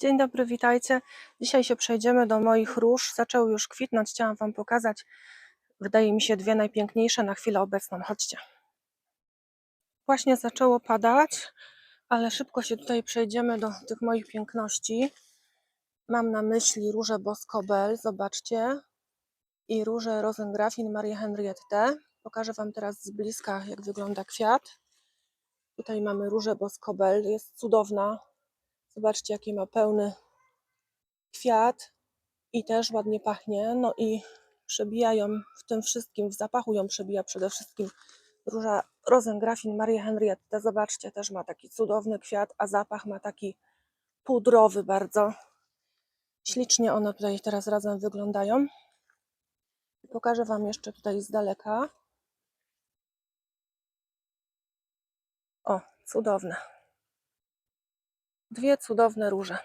Dzień dobry, witajcie. Dzisiaj się przejdziemy do moich róż. Zaczęły już kwitnąć, chciałam Wam pokazać. Wydaje mi się dwie najpiękniejsze na chwilę obecną. Chodźcie. Właśnie zaczęło padać, ale szybko się tutaj przejdziemy do tych moich piękności. Mam na myśli róże Boscobel, zobaczcie, i róże Rosengrafin Maria Henriette. Pokażę Wam teraz z bliska, jak wygląda kwiat. Tutaj mamy różę Boscobel, jest cudowna. Zobaczcie, jaki ma pełny kwiat i też ładnie pachnie. No i przebijają w tym wszystkim, w zapachu ją przebija przede wszystkim róża Rosengrafin Maria Henriette. Zobaczcie, też ma taki cudowny kwiat, a zapach ma taki pudrowy bardzo. Ślicznie one tutaj teraz razem wyglądają. Pokażę Wam jeszcze tutaj z daleka. O, cudowne. Dwie cudowne róże.